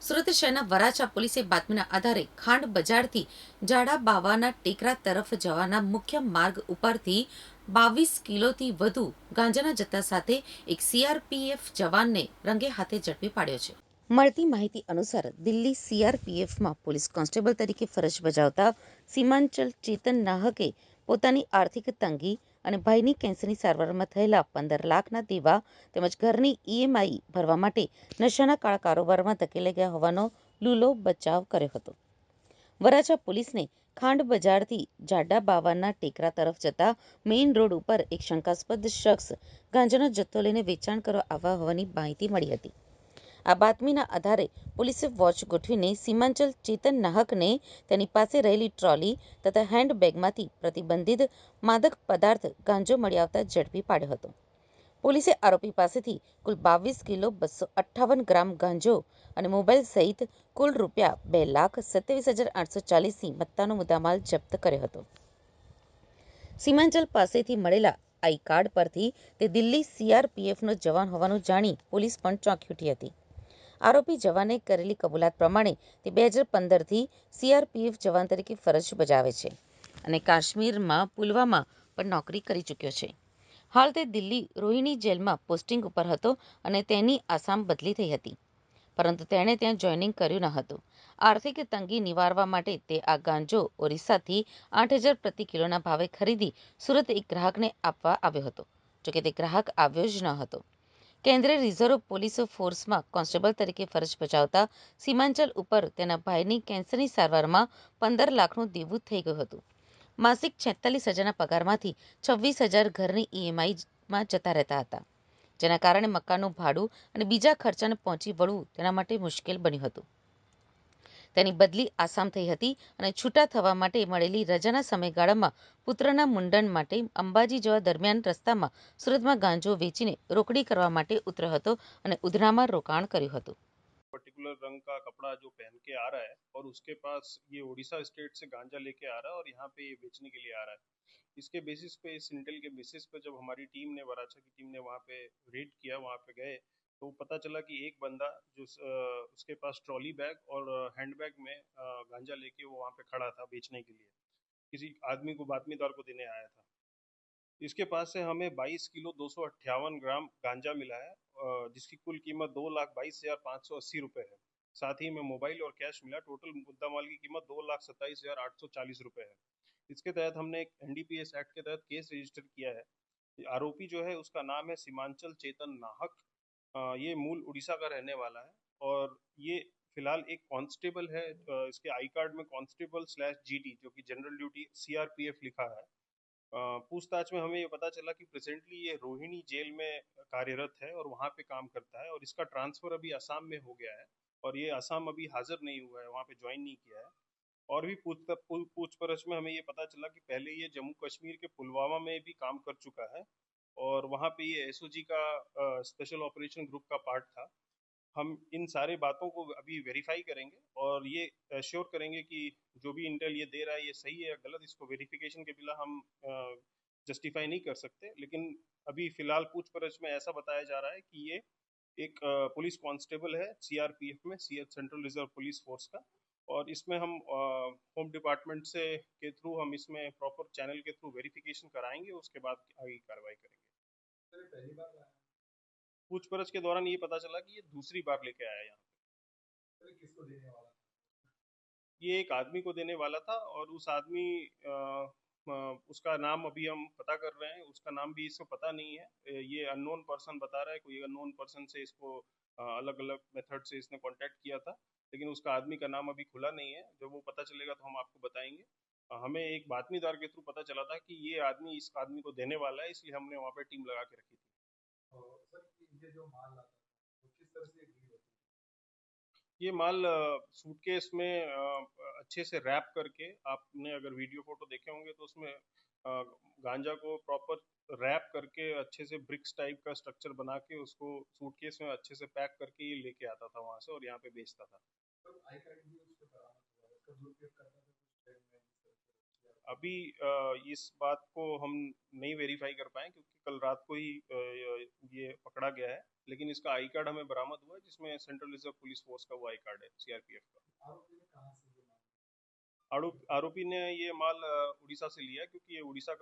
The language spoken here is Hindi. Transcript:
સુરત શહેરના વરાછા પોલીસે બાતમીના આધારે ખાંડ બજારથી જાડા બાવાના ટેકરા તરફ જવાના મુખ્ય માર્ગ ઉપરથી બાવીસ કિલોથી વધુ ગાંજાના જથ્થા સાથે એક સીઆરપીએફ જવાનને રંગે હાથે ઝડપી પાડ્યો છે. મળતી માહિતી અનુસાર દિલ્હી સીઆરપીએફમાં પોલીસ કોન્સ્ટેબલ તરીકે ફરજ બજાવતા સીમાંચલ ચેતન નાહકે પોતાની આર્થિક તંગી અને ભાઈની કેન્સરની સારવારમાં થયેલા પંદર લાખના દેવા તેમજ ઘરની ઈએમઆઈ ભરવા માટે નશાના કાળા કારોબારમાં ધકેલાઈ ગયા હોવાનો લૂલો બચાવ કર્યો હતો. વરાછા પોલીસને ખાંડ બજારથી જાડા બાવાના ટેકરા તરફ જતા મેઇન રોડ ઉપર એક શંકાસ્પદ શખ્સ ગાંજાનો જથ્થો લઈને વેચાણ કરવા આવવા હોવાની માહિતી મળી હતી. આ બાતમીના આધારે પોલીસે વોચ ગોઠવીને સીમાંચલ ચેતન નાહકને તેની પાસે રહેલી ટ્રોલી તથા હેન્ડબેગમાંથી પ્રતિબંધિત માદક પદાર્થ ગાંજો મળી આવતા ઝડપી પાડ્યો હતો. પોલીસે આરોપી પાસેથી કુલ બાવીસ કિલો બસો અઠ્ઠાવન ગ્રામ ગાંજો અને મોબાઈલ સહિત કુલ રૂપિયા બે લાખ સત્યાવીસ હજાર આઠસો ચાલીસની મત્તાનો મુદ્દામાલ જપ્ત કર્યો હતો. સીમાંચલ પાસેથી મળેલા આઈ કાર્ડ પરથી તે દિલ્હી સીઆરપીએફનો જવાન હોવાનું જાણી પોલીસ પણ ચોંકી ઉઠી હતી. આરોપી જવાને કરેલી કબૂલાત પ્રમાણે તે બે હજાર પંદરથી સીઆરપીએફ જવાન તરીકે ફરજ બજાવે છે અને કાશ્મીરમાં પુલવામા પણ નોકરી કરી ચૂક્યો છે. હાલ તે દિલ્હી રોહિણી જેલમાં પોસ્ટિંગ ઉપર હતો અને તેની આસામ બદલી થઈ હતી. પરંતુ તેણે ત્યાં જોઈનિંગ કર્યું ન હતું. આર્થિક તંગી નિવારવા માટે તે આ ગાંજો ઓરિસ્સાથી આઠ હજાર પ્રતિ કિલોના ભાવે ખરીદી સુરત એક ગ્રાહકને આપવા આવ્યો હતો, જોકે તે ગ્રાહક આવ્યો જ ન હતો. કેન્દ્રીય રિઝર્વ પોલીસ ફોર્સમાં કોન્સ્ટેબલ તરીકે ફરજ બજાવતા સીમાંચલ ઉપર તેના ભાઈની કેન્સરની સારવારમાં પંદર લાખનું દેવું થઈ ગયું હતું. માસિક છેતાલીસ હજારના પગારમાંથી છવ્વીસ હજાર ઘરની ઈએમઆઈમાં જતા રહેતા હતા, જેના કારણે મકાનનું ભાડું અને બીજા ખર્ચાને પહોંચી વળવું તેના માટે મુશ્કેલ બન્યું હતું. તેની બદલી આસામ થઈ હતી અને છૂટા થવા માટે મળેલી રજાના સમયગાળામાં પુત્રના મુંડન માટે અંબાજી જવા દરમિયાન રસ્તામાં સુરતમાં ગાંજો વેચીને રોકડી કરવા માટે ઉતર્યો હતો અને ઉધનામાં રોકાણ કર્યું હતું पर्टिकुलर रंग का कपड़ा जो पहन के आ रहा है और उसके पास ये उड़ीसा स्टेट से गांजा लेके आ रहा है और यहाँ पे ये बेचने के लिए आ रहा है इसके बेसिस पे इस इंटेल के बेसिस पे जब हमारी टीम ने वराछा की टीम ने वहाँ पे रेड किया वहाँ पे गए तो पता चला कि एक बंदा जो उसके पास ट्रॉली बैग और हैंड बैग में गांजा लेके वो वहाँ पे खड़ा था बेचने के लिए। किसी आदमी को बातमीदार को देने आया था। इसके पास से हमें 22 किलो दो सौ अट्ठावन ग्राम गांजा मिला है जिसकी कुल कीमत दो लाख बाईस हज़ार पाँच सौ अस्सी रुपये है। साथ ही में मोबाइल और कैश मिला। टोटल मुद्दा माल की कीमत दो लाख सत्ताईस हज़ार आठ सौ चालीस रुपये है। इसके तहत हमने एक एनडीपीएस एक्ट के तहत केस रजिस्टर किया है। आरोपी जो है उसका नाम है सीमांचल चेतन नाहक। ये मूल उड़ीसा का रहने वाला है और ये फ़िलहाल एक कांस्टेबल है इसके आई कार्ड में कांस्टेबल स्लैश जीटी जो कि जनरल ड्यूटी सीआरपीएफ लिखा है। पूछताछ में हमें ये पता चला कि प्रेजेंटली ये रोहिणी जेल में कार्यरत है और वहाँ पे काम करता है और इसका ट्रांसफ़र अभी असम में हो गया है और ये असम अभी हाजिर नहीं हुआ है, वहाँ पे ज्वाइन नहीं किया है। और भी पूछ पूछपरछ में हमें ये पता चला कि पहले ये जम्मू कश्मीर के पुलवामा में भी काम कर चुका है और वहाँ पे ये एसओजी का स्पेशल ऑपरेशन ग्रुप का पार्ट था। हम इन सारे बातों को अभी वेरीफाई करेंगे और ये एश्योर करेंगे कि जो भी इंटेल ये दे रहा है, ये सही है या गलत, इसको वेरिफिकेशन के बिना हम जस्टिफाई नहीं कर सकते। लेकिन अभी फ़िलहाल पूछपरछ में ऐसा बताया जा रहा है कि ये एक पुलिस कांस्टेबल है सीआरपीएफ में C central reserve police force का। और इसमें हम होम डिपार्टमेंट से के थ्रू हम इसमें प्रॉपर चैनल के थ्रू वेरिफिकेशन कराएँगे, उसके बाद आगे कार्रवाई करेंगे। पूछपरछ के दौरान ये पता चला कि ये दूसरी बार लेके आया यहाँ किसको देने वाला ये एक आदमी को देने वाला था और उस आदमी उसका नाम अभी हम पता कर रहे हैं उसका नाम भी इसको पता नहीं है। ये अननोन पर्सन बता रहा है कोई अननोन पर्सन से इसको अलग अलग मेथड से इसने कांटेक्ट किया था लेकिन उसका आदमी का नाम अभी खुला नहीं है। जब वो पता चलेगा तो हम आपको बताएँगे। हमें एक बातमीदार के थ्रू पता चला था कि ये आदमी इस आदमी को देने वाला है इसलिए हमने वहाँ पे टीम लगा के रखी थी। ये जो माल ये सूटकेस में अच्छे से रैप करके आपने अगर वीडियो फ़ोटो देखे होंगे तो उसमें गांजा को प्रॉपर रैप करके अच्छे से ब्रिक्स टाइप का स्ट्रक्चर बना के उसको सूटकेस में अच्छे से पैक करके ये लेके आता था वहाँ से और यहाँ पे बेचता था। सर अभी इस बात को हम नहीं वेरीफाई कर पाए क्योंकि कल रात को ही ये पकड़ा गया है। लेकिन इसका आई कार्ड हमें बरामद हुआ है जिसमें सेंट्रल रिज़र्व पुलिस फोर्स का वो आई कार्ड है सीआरपीएफ का। आरोपी ने ये माल उड़ीसा से लिया क्योंकि ये उड़ीसा का